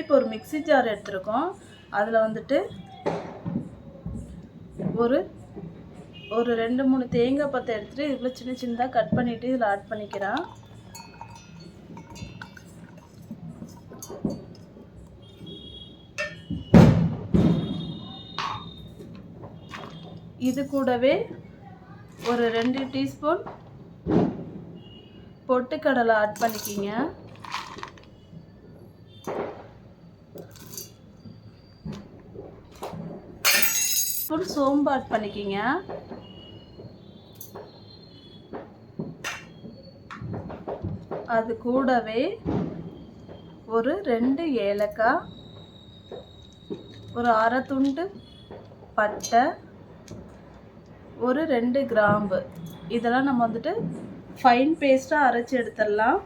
இப்போ ஒரு mixie jar எடுத்திருக்கோம். அதில் வந்துட்டு ஒரு ஒரு ரெண்டு மூணு தேங்காய் பத்தை எடுத்துகிட்டு இவ்வளோ சின்ன சின்னதாக கட் பண்ணிவிட்டு இதில் ஆட் பண்ணிக்கிறேன். இது கூடவே ஒரு ரெண்டு டீஸ்பூன் பொட்டுக்கடலை ஆட் பண்ணிக்கிங்க. ஸ்பூன் சோம்பு ஆட் பண்ணிக்கிங்க. அது கூடவே ஒரு ரெண்டு ஏலக்காய் ஒரு அரை துண்டு பட்டை ஒரு ரெண்டு கிராம்பு. இதெல்லாம் நம்ம வந்துட்டு ஃபைன் பேஸ்ட்டாக அரைச்சி எடுத்துடலாம்.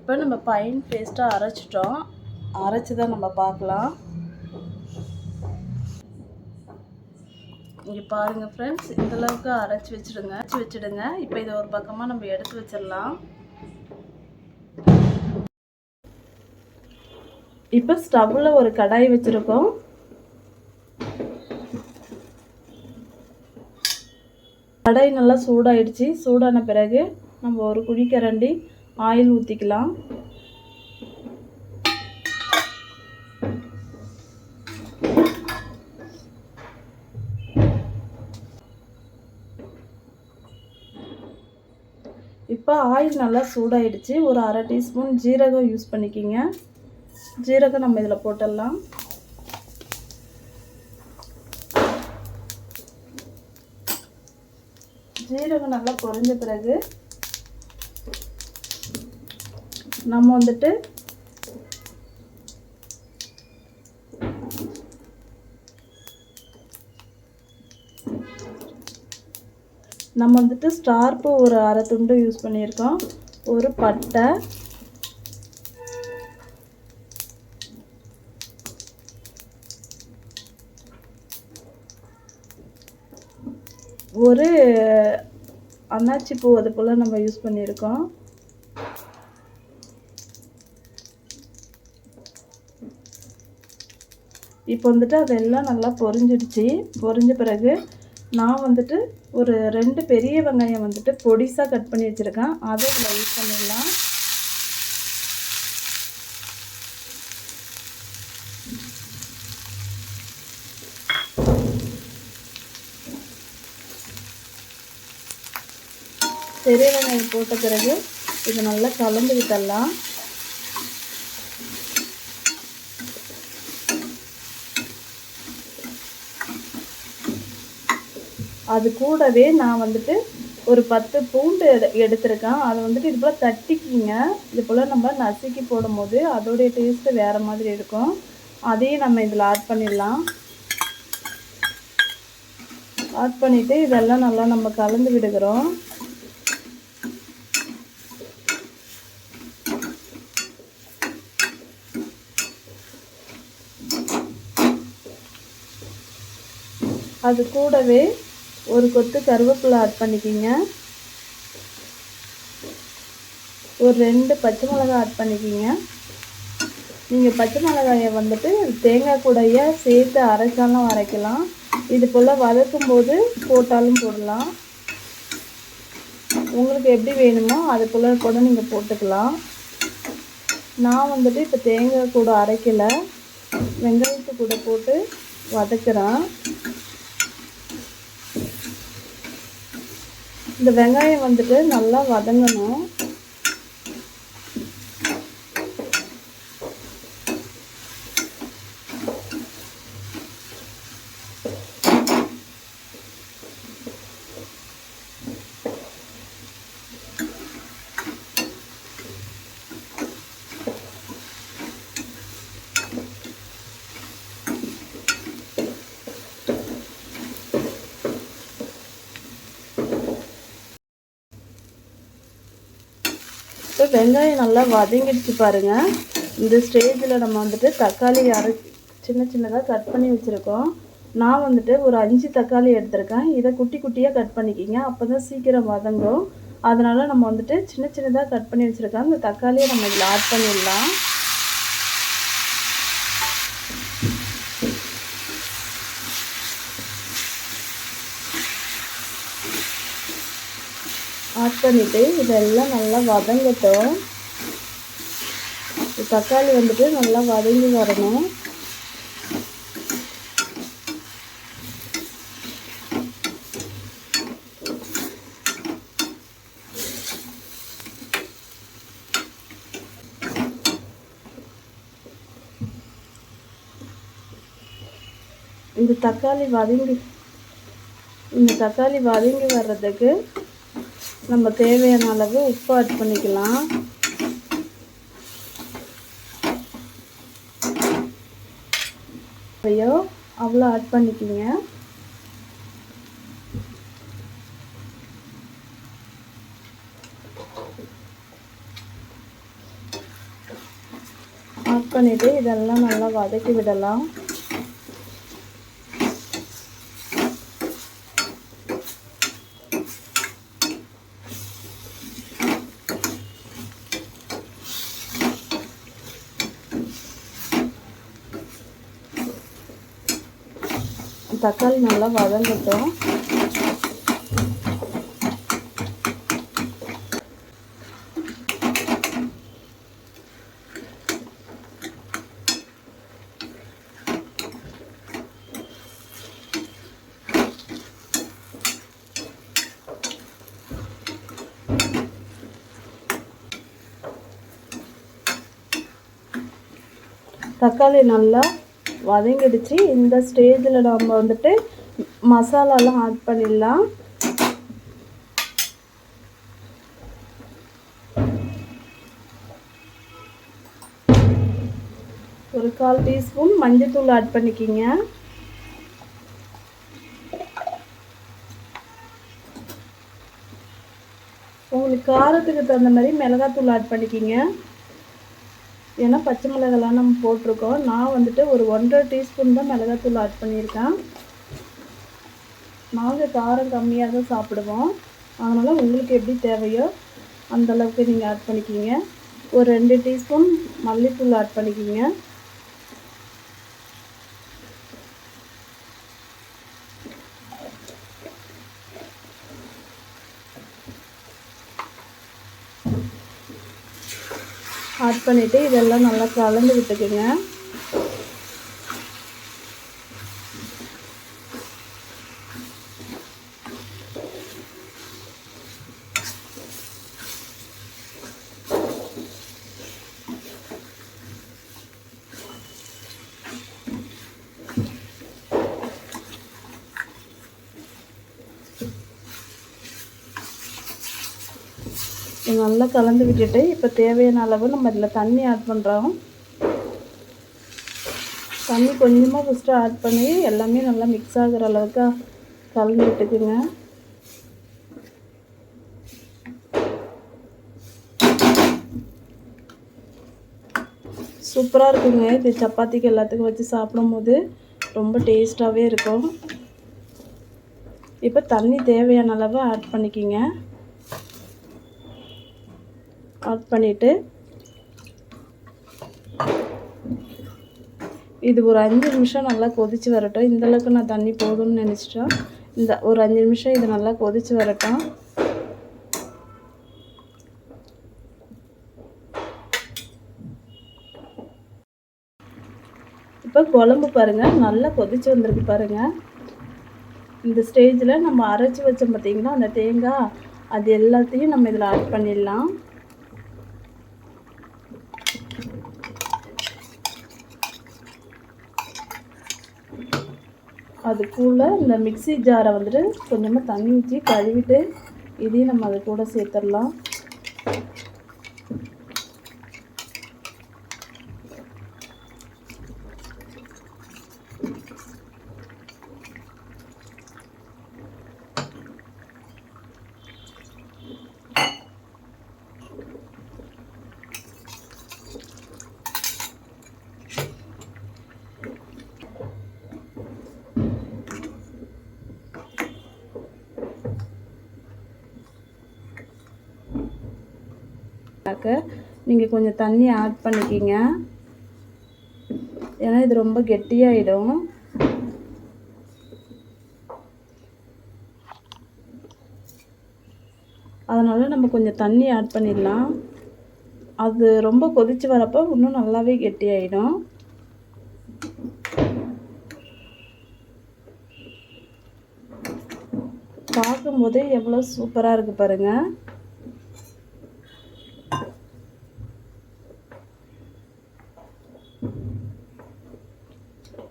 இப்போ நம்ம ஃபைன் பேஸ்ட்டாக அரைச்சிட்டோம். அரைச்சி தான் நம்ம பார்க்கலாம். இங்கே பாருங்கள் ஃப்ரெண்ட்ஸ் இந்தளவுக்கு அரைச்சி வச்சுடுங்க. அரைச்சி வச்சுடுங்க. இப்போ இதை ஒரு பக்கமாக நம்ம எடுத்து வச்சிடலாம். இப்போ ஸ்டவ்வில் ஒரு கடாய் வச்சுருக்கோம். கடாய் நல்லா சூடாயிடுச்சு. சூடான பிறகு நம்ம ஒரு குழிக்கரண்டி ஆயில் ஊற்றிக்கலாம் இப்போ ஆயில் நல்லா சூடாயிடுச்சு. ஒரு அரை டீஸ்பூன் ஜீரகம் யூஸ் பண்ணிக்கிங்க. ஜீரகம் நம்ம இதில் போட்டுடலாம். ஜீரகம் நல்லா பொரிஞ்ச பிறகு நம்ம வந்துட்டு நம்ம வந்துட்டு ஸ்டார்ப்பு ஒரு அரை துண்டு யூஸ் பண்ணியிருக்கோம். ஒரு பட்டை. ஒரு அன்னாச்சி பூ அது போல் நம்ம யூஸ் பண்ணியிருக்கோம். இப்போ வந்துட்டு அதெல்லாம் நல்லா பொரிஞ்சிடுச்சு. பொரிஞ்ச பிறகு நான் வந்துட்டு ஒரு ரெண்டு பெரிய வெங்காயம் வந்துட்டு பொடிசாக கட் பண்ணி வச்சுருக்கேன். அதை இதில் யூஸ் பண்ணிடலாம். பெரிய வெங்காயம் போட்ட பிறகு இதை நல்லா கலந்து விட்டுடலாம். அது கூடவே நான் வந்துட்டு ஒரு பத்து பூண்டு எடு எடுத்திருக்கேன். அதை வந்துட்டு இது போல் தட்டிக்கிங்க. இது போல் நம்ம நசுக்கி போடும்போது அதோடைய டேஸ்ட்டு வேறு மாதிரி இருக்கும். அதையும் நம்ம இதில் ஆட் பண்ணிடலாம். ஆட் பண்ணிவிட்டு இதெல்லாம் நல்லா நம்ம கலந்து விடுகிறோம். அது கூடவே ஒரு கொத்து கருவேப்பிலை ஆட் பண்ணிக்கிங்க. ஒரு ரெண்டு பச்சை மிளகாய் ஆட் பண்ணிக்கிங்க. நீங்கள் பச்சை மிளகாயை வந்துட்டு தேங்காய் கூடைய சேர்த்து அரைச்சாலும் அரைக்கலாம். இது போல் வதக்கும் போது போட்டாலும் போடலாம். உங்களுக்கு எப்படி வேணுமோ அது போல் கூட நீங்கள் போட்டுக்கலாம். நான் வந்துட்டு இப்போ தேங்காய் கூட அரைக்கலை. வெங்காயத்து கூட போட்டு வதக்குறேன். இந்த வெங்காயம் வந்துட்டு நல்லா வதங்கணும். இப்போ வெங்காயம் நல்லா வதங்கிடுச்சு பாருங்கள் இந்த ஸ்டேஜில் நம்ம வந்துட்டு தக்காளி அரை சின்ன சின்னதாக கட் பண்ணி வச்சுருக்கோம். நான் வந்துட்டு ஒரு அஞ்சு தக்காளி எடுத்திருக்கேன். இதை குட்டி குட்டியாக கட் பண்ணிக்கிங்க. அப்போ தான் சீக்கிரம் வதங்கும். அதனால் நம்ம வந்துட்டு சின்ன சின்னதாக கட் பண்ணி வச்சுருக்கோம். அந்த தக்காளியை நம்ம இதில் ஆட் பண்ணிடலாம். ஆட் பண்ணிவிட்டு இதெல்லாம் நல்லா வதங்கட்டும். தக்காளி வந்துட்டு நல்லா வதங்கி வரணும். இந்த தக்காளி வதங்கி இந்த தக்காளி வதங்கி வர்றதுக்கு நம்ம தேவையான அளவு உப்பு ஆட் பண்ணிக்கலாம். ஐயோ அவ்வளோ ஆட் பண்ணிக்கிங்க. ஆட் பண்ணிவிட்டு இதெல்லாம் நல்லா வதக்கி விடலாம். தக்காளி நல்லா வதங்கட்டும் தக்காளி நல்லா வதங்கிடுச்சு. இந்த ஸ்டேஜில் நம்ம வந்துட்டு மசாலாலாம் ஆட் பண்ணிடலாம். ஒரு கால் டீஸ்பூன் மஞ்சத்தூள் ஆட் பண்ணிக்கிங்க. உங்களுக்கு காரத்துக்கு தகுந்த மாதிரி மிளகாத்தூள் ஆட் பண்ணிக்கிங்க. ஏன்னா பச்சை மிளகாலாம் நம்ம போட்டிருக்கோம். நான் வந்துட்டு ஒரு ஒன்றரை டீஸ்பூன் தான் மிளகாத்தூள் ஆட் பண்ணியிருக்கேன். நாங்கள் காரம் கம்மியாக தான் சாப்பிடுவோம். அதனால் உங்களுக்கு எப்படி தேவையோ அந்தளவுக்கு நீங்கள் ஆட் பண்ணிக்கிங்க. ஒரு ரெண்டு டீஸ்பூன் மல்லித்தூள் ஆட் பண்ணிக்கிங்க. பண்ணிவிட்டு இதெல்லாம் நல்லா கலந்து விட்டுக்குங்க. நல்லா கலந்து விட்டுட்டு இப்போ தேவையான அளவு நம்ம இதில் தண்ணி ஆட் பண்ணுறோம் தண்ணி கொஞ்சமாக ஃபஸ்ட்டு ஆட் பண்ணி எல்லாமே நல்லா மிக்ஸ் ஆகிற அளவுக்கு கலந்து விட்டுக்குங்க. சூப்பராக இருக்குங்க. இது சப்பாத்திக்கு எல்லாத்துக்கும் வச்சு சாப்பிடும் போது ரொம்ப டேஸ்ட்டாகவே இருக்கும். இப்போ தண்ணி தேவையான அளவு ஆட் பண்ணிக்கிங்க. ஆஃப் பண்ணிவிட்டு இது ஒரு அஞ்சு நிமிஷம் நல்லா கொதித்து வரட்டும். இந்தளவுக்கு நான் தண்ணி போதும்னு நினச்சிட்டா இந்த ஒரு அஞ்சு நிமிஷம் இது நல்லா கொதித்து வரட்டும் இப்போ குழம்பு பாருங்கள் நல்லா கொதித்து வந்திருக்கு பாருங்கள் இந்த ஸ்டேஜில் நம்ம அரைச்சி வச்சோம் பார்த்திங்கன்னா அந்த தேங்காய் அது எல்லாத்தையும் நம்ம இதில் ஆட் பண்ணிடலாம். அதுக்குள்ளே இந்த மிக்சி ஜாரை வந்துட்டு கொஞ்சமாக தண்ணி ஊற்றி கழுவிட்டு இதையும் நம்ம அது கூட சேர்த்துடலாம். நீங்கள் கொஞ்சம் தண்ணி ஆட் பண்ணிக்கிங்க. ஏன்னா இது ரொம்ப கெட்டியாயிடும். அதனால் நம்ம கொஞ்சம் தண்ணி ஆட் பண்ணிடலாம். அது ரொம்ப கொதித்து வரப்போ இன்னும் நல்லாவே கெட்டியாயிடும். பார்க்கும்போதே எவ்வளோ சூப்பராக இருக்குது பாருங்கள்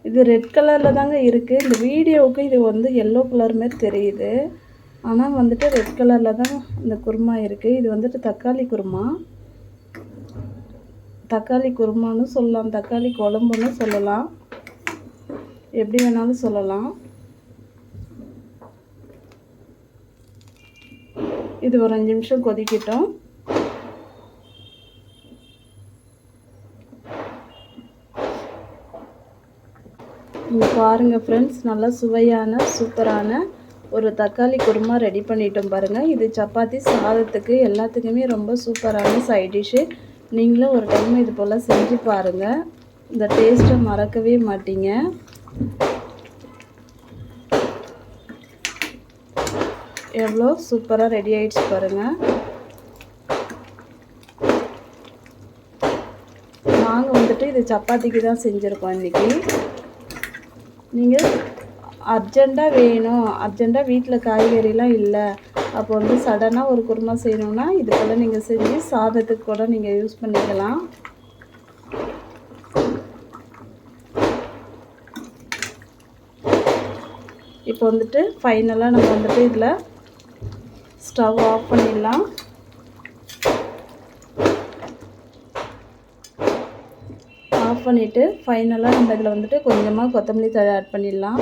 இது ரெட் கலரில் தாங்க இருக்குது இந்த வீடியோவுக்கு இது வந்து எல்லோ கலர் மாதிரி தெரியுது. ஆனால் வந்துட்டு ரெட் கலரில் தான் இந்த குருமா இருக்குது இது வந்துட்டு தக்காளி குருமா. தக்காளி குருமான்னு சொல்லலாம். தக்காளி குழம்புன்னு சொல்லலாம். எப்படி வேணாலும் சொல்லலாம். இது ஒரு அஞ்சு நிமிஷம் கொதிக்கட்டும் இங்கே பாருங்கள் ஃப்ரெண்ட்ஸ் நல்லா சுவையான சூப்பரான ஒரு தக்காளி குருமா ரெடி பண்ணிட்டோம் பாருங்கள் இது சப்பாத்தி சாதத்துக்கு எல்லாத்துக்குமே ரொம்ப சூப்பரான சைட் டிஷ்ஷு நீங்களும் ஒரு டைம் இது போல் செஞ்சு பாருங்கள் இந்த டேஸ்ட்டை மறக்கவே மாட்டீங்க. எவ்வளோ சூப்பராக ரெடி ஆகிடுச்சு பாருங்கள் நாங்கள் வந்துட்டு இது சப்பாத்திக்கு தான் செஞ்சுருக்கோம் இன்றைக்கி நீங்கள் அர்ஜெண்ட்டாக வேணும். அர்ஜெண்ட்டாக வீட்டில் காய்கறிலாம் இல்லை. அப்போ வந்து சடனாக ஒரு குருமா செய்யணுன்னா இது போல் நீங்கள் செஞ்சு சாதத்துக்கு கூட நீங்கள் யூஸ் பண்ணிக்கலாம். இப்போ வந்துட்டு ஃபைனலாக நம்ம வந்துட்டு இதில் ஸ்டவ் ஆஃப் பண்ணிடலாம். ஆஃப் பண்ணிவிட்டு ஃபைனலாக நம்ம இதில் வந்துட்டு கொஞ்சமாக கொத்தமல்லி தழை ஆட் பண்ணிடலாம்.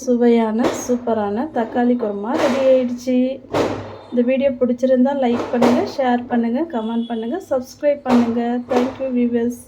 சுவையான சூப்பரான தக்காளி குருமா ரெடி ஆயிடுச்சு. இந்த வீடியோ பிடிச்சிருந்தா லைக் பண்ணுங்கள் ஷேர் பண்ணுங்கள் கமெண்ட் பண்ணுங்கள் சப்ஸ்கிரைப் பண்ணுங்கள் தேங்க்யூ வியூவர்ஸ்